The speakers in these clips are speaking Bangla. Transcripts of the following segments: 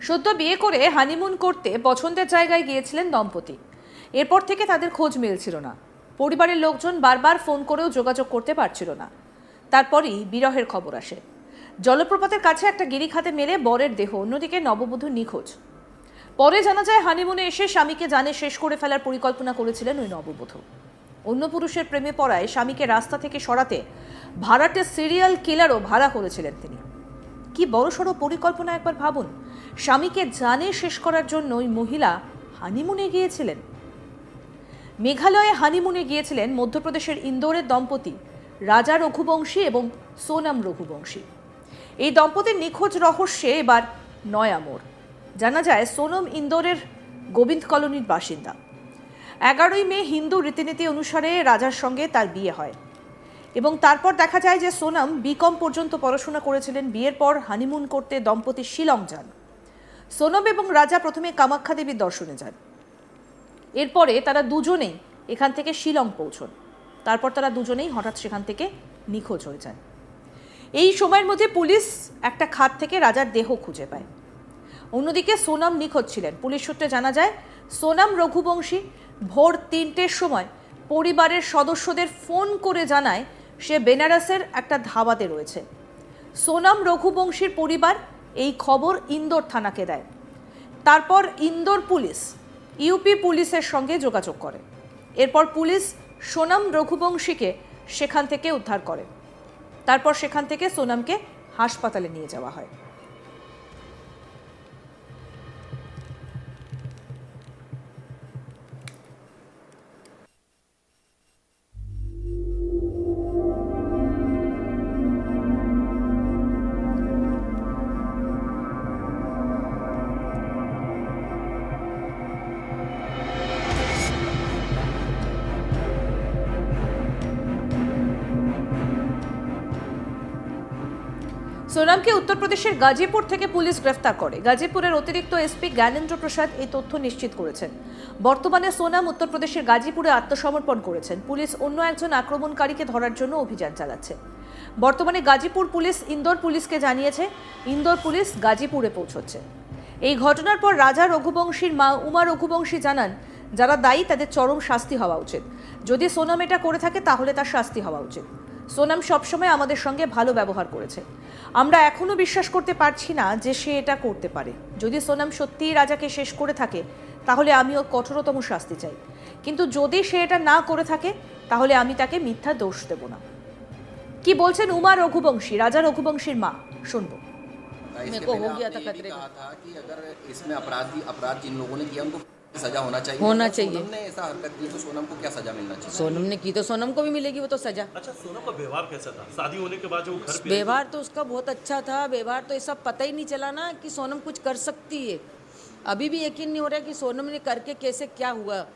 সদ্য বিয়ে করে হানিমুন করতে পছন্দের জায়গায় গিয়েছিলেন দম্পতি। এরপর থেকে তাদের খোঁজ মিলছিল না। পরিবারের লোকজন বারবার ফোন করেও যোগাযোগ করতে পারছিল না। তারপরই বিরহের খবর আসে। জলপ্রপাতের কাছে একটা গিরিখাতে মেলে বরের দেহ, অন্যদিকে নববধূ নিখোঁজ। পরে জানা যায়, হানিমুনে এসে স্বামীকে জানে শেষ করে ফেলার পরিকল্পনা করেছিলেন ওই নববধূ। অন্য পুরুষের প্রেমে পড়ায় স্বামীকে রাস্তা থেকে সরাতে ভাড়াটে সিরিয়াল কিলারও ভাড়া করেছিলেন তিনি। কি বড়সড় পরিকল্পনা একবার ভাবুন। স্বামীকে জানে শেষ করার জন্য ওই মহিলা হানিমুনে গিয়েছিলেন। মেঘালয়ে হানিমুনে গিয়েছিলেন মধ্যপ্রদেশের ইন্দোরের দম্পতি রাজা রঘুবংশী এবং সোনাম রঘুবংশী। এই দম্পতির নিখোঁজ রহস্যে এবার নয়া মোড়। জানা যায়, সোনম ইন্দোরের গোবিন্দ কলোনির বাসিন্দা। এগারোই মে হিন্দু রীতিনীতি অনুসারে রাজার সঙ্গে তার বিয়ে হয়। এবং তারপর দেখা যায় যে সোনাম বিকম পর্যন্ত পড়াশোনা করেছিলেন, বিয়ের পর হানিমুন করতে দম্পতি শিলং যান। সোনম এবং রাজা প্রথমে কামাখ্যা দেবীর দর্শনে যান। এরপরে তারা দুজনেই এখান থেকে শিলং পৌঁছন। তারপর তারা দুজনেই হঠাৎ সেখান থেকে নিখোঁজ হয়ে যান। এই সময়ের মধ্যে পুলিশ একটা খাত থেকে রাজার দেহ খুঁজে পায়। অন্যদিকে সোনাম নিখোঁজ ছিলেন। পুলিশ সূত্রে জানা যায়, সোনাম রঘুবংশী ভোর তিনটের সময় পরিবারের সদস্যদের ফোন করে জানায় সে বেনারসের একটা ধাবাতে রয়েছে। সোনাম রঘুবংশীর পরিবার এই খবর ইন্দোর থানাকে দেয়। তারপর ইন্দোর পুলিশ ইউপি পুলিশের সঙ্গে যোগাযোগ করে। এরপর পুলিশ সোনাম রঘুবংশীকে সেখান থেকে উদ্ধার করে। তারপর সেখান থেকে সোনামকে হাসপাতালে নিয়ে যাওয়া হয়। সোনামকে উত্তরপ্রদেশের গাজীপুর থেকে পুলিশ গ্রেফতার করে। গাজীপুরের অতিরিক্ত এসপি জ্ঞানেন্দ্র প্রসাদ এই তথ্য নিশ্চিত করেছেন। বর্তমানে সোনাম উত্তরপ্রদেশের গাজীপুরে আত্মসমর্পণ করেছেন। পুলিশ অন্য একজন আক্রমণকারীকে ধরার জন্য অভিযান চালাচ্ছে। বর্তমানে গাজীপুর পুলিশ ইন্দোর পুলিশকে জানিয়েছে, ইন্দোর পুলিশ গাজীপুরে পৌঁছচ্ছে। এই ঘটনার পর রাজা রঘুবংশীর মা উমা রঘুবংশী জানান, যারা দায়ী তাদের চরম শাস্তি হওয়া উচিত। যদি সোনাম এটা করে থাকে তাহলে তার শাস্তি হওয়া উচিত। সোনাম সবসময় আমাদের সঙ্গে ভালো ব্যবহার করেছে আমরা এখনও বিশ্বাস করতে পারছি না যে সে এটা করতে পারে যদি সোনাম সত্যিই রাজাকে শেষ করে থাকে তাহলে আমিও কঠোরতম শাস্তি চাই কিন্তু যদি সে এটা না করে থাকে তাহলে আমি তাকে মিথ্যা দোষ দেব না কি বলছেন উমা রঘুবংশী রাজা রঘুবংশীর মা শুনবো इसके मेरे को पहले हो गया आपने था ये भी खतरे कहा था कि अगर इसमें अपराधी अपराध जिन लोगों ने किया उनको सजा होना चाहिए। होना चाहिए। सोनम ने ऐसा हरकत की तो सोनम को क्या सजा मिलना चाहिए? सोनम ने की तो सोनम को भी मिलेगी वो तो सजा। अच्छा सोनम का व्यवहार कैसा था? शादी होने के बाद जो घर पे व्यवहार तो उसका बहुत अच्छा था। व्यवहार तो ऐसा पता ही नहीं चला ना कि सोनम कुछ कर सकती है। अभी भी यकीन नहीं हो रहा कि सोनम ने करके कैसे क्या हुआ।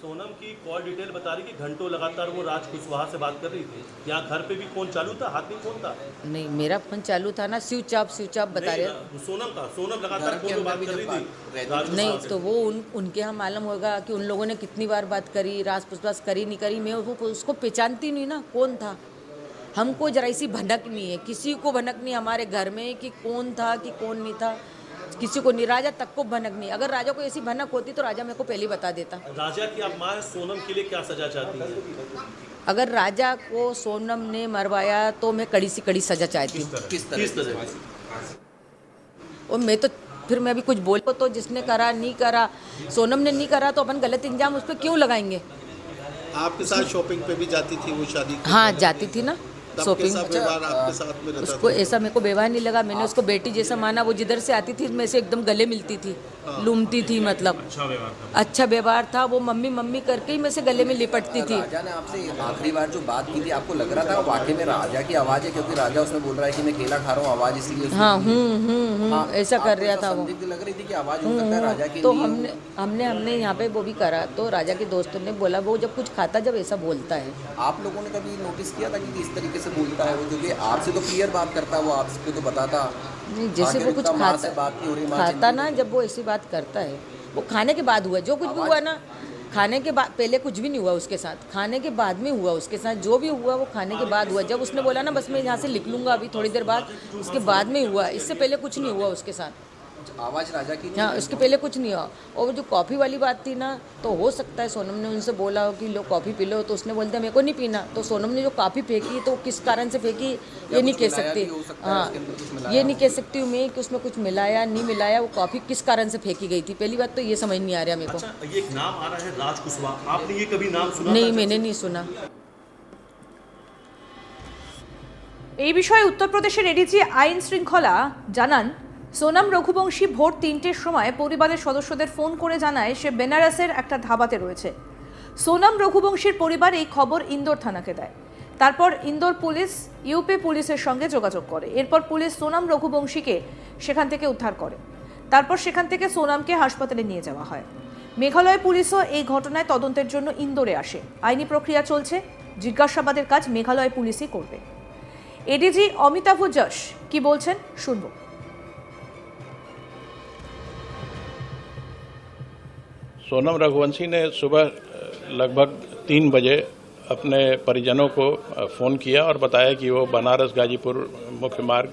सोनम की कॉल डिटेल बता रही कि घंटों लगातार वो राज कुशवाहा से बात कर रही थी। यहाँ घर पे भी फ़ोन चालू था? हाथ में फ़ोन था? नहीं मेरा फ़ोन चालू था ना स्विच ऑफ़ स्विच ऑफ़ बता नहीं, रहे सोनम था सोनम लगातार फ़ोन पे बात कर रही थी। राज नहीं तो वो उन उनके यहाँ मालूम होगा कि उन लोगों ने कितनी बार बात करी रास पुसवास करी नहीं करी मैं वो उसको पहचानती नहीं ना कौन था? हमको जरा सी भनक नहीं है किसी को भनक नहीं हमारे घर में कि कौन था कि कौन नहीं था। किसी को नहीं राजा तक को भनक नहीं। अगर राजा को ऐसी भनक होती तो राजा मेरे को पहले बता देता। राजा की आप माँ सोनम के लिए क्या सजा चाहती है? अगर राजा को सोनम ने मरवाया तो मैं कड़ी से कड़ी सजा चाहती हूँ। किस तरह? किस तरह? से? और मैं तो फिर मैं अभी कुछ बोल तो जिसने करा नहीं करा सोनम ने नहीं करा तो अपन गलत इंजाम उस पर क्यों लगाएँगे? आपके साथ शॉपिंग पे भी जाती थी वो शादी? हाँ जाती थी ना। शॉपिंग? कैसा व्यवहार आपके साथ में रहता उसको ऐसा मेरे को व्यवहार नहीं लगा। मैंने उसको बेटी जैसा माना वो जिधर से आती थी मैं से एकदम गले मिलती थी लूमती थी मतलब। अच्छा व्यवहार था। अच्छा व्यवहार था वो मम्मी मम्मी करके ही मैं से गले में लिपटती थी। राजा ने आपसे आखिरी बार जो बात की थी आपको लग रहा था वाकई में राजा की आवाज़ है? क्योंकि राजा उसमें बोल रहा है कि मैं केला खा रहा हूँ आवाज़ इसलिए हाँ हूँ हूँ हूँ हाँ, ऐसा कर रहा था वो। लग रही थी कि आवाज़ हो है राजा की तो हमने हमने हमने यहाँ पे वो भी करा। तो राजा के दोस्तों ने बोला वो जब कुछ खाता जब ऐसा बोलता है। आप लोगों ने कभी नोटिस किया था कि किस तरीके से बोलता है वो क्योंकि आपसे तो क्लियर बात करता है वो आपको तो बताता। नहीं जैसे वो कुछ खाता बात नहीं हो रही खाता ना जब वो ऐसी बात करता है वो खाने के बाद हुआ जो कुछ भी हुआ ना खाने के बाद पहले कुछ भी नहीं हुआ उसके साथ खाने के बाद में हुआ उसके साथ जो भी हुआ वो खाने के बाद हुआ जब उसने बोला ना बस मैं यहाँ से लिख लूँगा अभी थोड़ी देर बाद उसके बाद में हुआ इससे पहले कुछ नहीं हुआ उसके साथ। आवाज राजा की थी हाँ उसके पहले कुछ नहीं हुआ और वो जो कॉफ़ी वाली बात थी ना तो हो सकता है सोनम ने उनसे बोला हो कि लो कॉफ़ी पी लो तो उसने बोल दिया मेरे को नहीं पीना तो सोनम ने जो कॉफ़ी फेंकी तो किस कारण से फेंकी ये नहीं कुछ कह मिलाया सकती भी हो सकता है, हाँ उसके अंदर कुछ मिलाया ये नहीं कह सकती हूँ मैं कि उसमें कुछ मिलाया नहीं मिलाया वो कॉफ़ी किस कारण से फेंकी गई थी पहली बात तो ये समझ नहीं आ रहा मेरे को अच्छा ये एक नाम आ रहा है राज कुशवाहा आपने ये कभी नाम सुना नहीं था? मैंने नहीं सुना এই বিষয়ে উত্তরপ্রদেশের এডিজি আইন শৃঙ্খলা জানান সোনাম রঘুবংশী ভোর তিনটের সময় পরিবারের সদস্যদের ফোন করে জানায় সে বেনারসের একটা ধাবাতে রয়েছে। সোনাম রঘুবংশীর পরিবার এই খবর ইন্দোর থানাকে দেয়। তারপর ইন্দোর পুলিশ, ইউপি পুলিশের সঙ্গে যোগাযোগ করে। এরপর পুলিশ সোনাম রঘুবংশীকে সেখান থেকে উদ্ধার করে। তারপর সেখান থেকে সোনামকে হাসপাতালে নিয়ে যাওয়া হয়। মেঘালয় পুলিশও এই ঘটনায় তদন্তের জন্য ইন্দোরে আসে। আইনি প্রক্রিয়া চলছে। জিজ্ঞাসাবাদের কাজ মেঘালয় পুলিশই করবে। এডিজি অমিতাভ যশ কি বলছেন? শুনব। सोनम रघुवंशी ने सुबह लगभग तीन बजे अपने परिजनों को फ़ोन किया और बताया कि वो बनारस गाजीपुर मुख्य मार्ग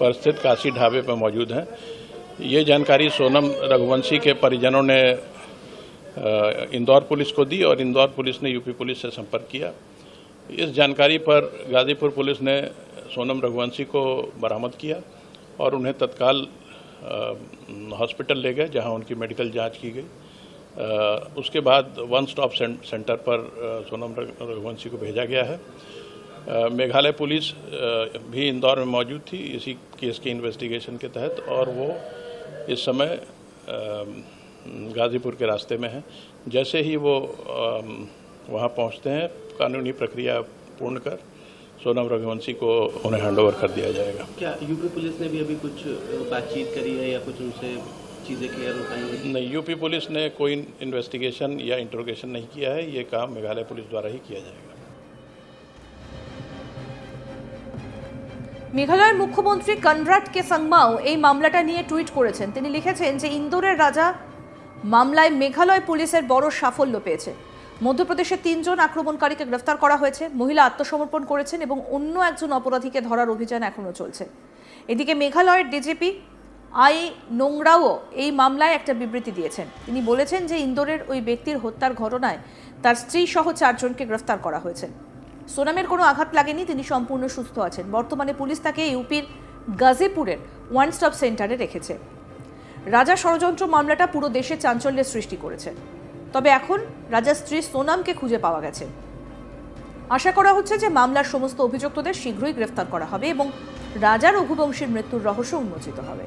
पर स्थित काशी ढाबे पर मौजूद हैं। ये जानकारी सोनम रघुवंशी के परिजनों ने इंदौर पुलिस को दी और इंदौर पुलिस ने यूपी पुलिस से संपर्क किया। इस जानकारी पर गाजीपुर पुलिस ने सोनम रघुवंशी को बरामद किया और उन्हें तत्काल हॉस्पिटल ले गए, जहाँ उनकी मेडिकल जाँच की गई। उसके बाद वन स्टॉप सेंटर पर सोनम रघुवंशी को भेजा गया है। मेघालय पुलिस भी इंदौर में मौजूद थी इसी केस के इन्वेस्टिगेशन के तहत और वो इस समय गाजीपुर के रास्ते में है। जैसे ही वो वहाँ पहुँचते हैं, कानूनी प्रक्रिया पूर्ण कर, सोनम रघुवंशी को उन्हें हैंडओवर कर दिया जाएगा। क्या यूपी पुलिस ने भी अभी कुछ बातचीत करी है या कुछ उनसे चीज़ें क्लियर हो पाई हैं? नहीं यूपी पुलिस ने कोई इन्वेस्टिगेशन या इंट्रोगेशन नहीं किया है ये काम मेघालय पुलिस द्वारा ही किया जाएगा মেঘালয়ের মুখ্যমন্ত্রী কনরাড কে সাংমাও এই মামলাটা নিয়ে টুইট করেছেন তিনি লিখেছেন যে ইন্দোরের রাজা মামলায় মেঘালয় পুলিশের বড় সাফল্য পেয়েছে মধ্যপ্রদেশের তিনজন আক্রমণকারীকে গ্রেফতার করা হয়েছে মহিলা আত্মসমর্পণ করেছেন এবং অন্য একজন অপরাধীকে ধরার অভিযান এখনও চলছে এদিকে মেঘালয়ের ডিজিপি আই নোংরাও এই মামলায় একটা বিবৃতি দিয়েছেন। তিনি বলেছেন যে ইন্দোরের ওই ব্যক্তির হত্যার ঘটনায় তার স্ত্রী সহ চারজনকে গ্রেফতার করা হয়েছে। সোনামের কোনো আঘাত লাগেনি, তিনি সম্পূর্ণ সুস্থ আছেন। বর্তমানে পুলিশ তাকে ইউপির গাজীপুরের ওয়ান স্টপ সেন্টারে রেখেছে। রাজা ষড়যন্ত্র মামলাটা পুরো দেশে চাঞ্চল্যের সৃষ্টি করেছে। তবে এখন রাজার স্ত্রী সোনামকে খুঁজে পাওয়া গেছে। আশা করা হচ্ছে যে মামলার সমস্ত অভিযুক্তদের শীঘ্রই গ্রেফতার করা হবে এবং রাজা রঘুবংশীর মৃত্যুর রহস্য উন্মোচিত হবে।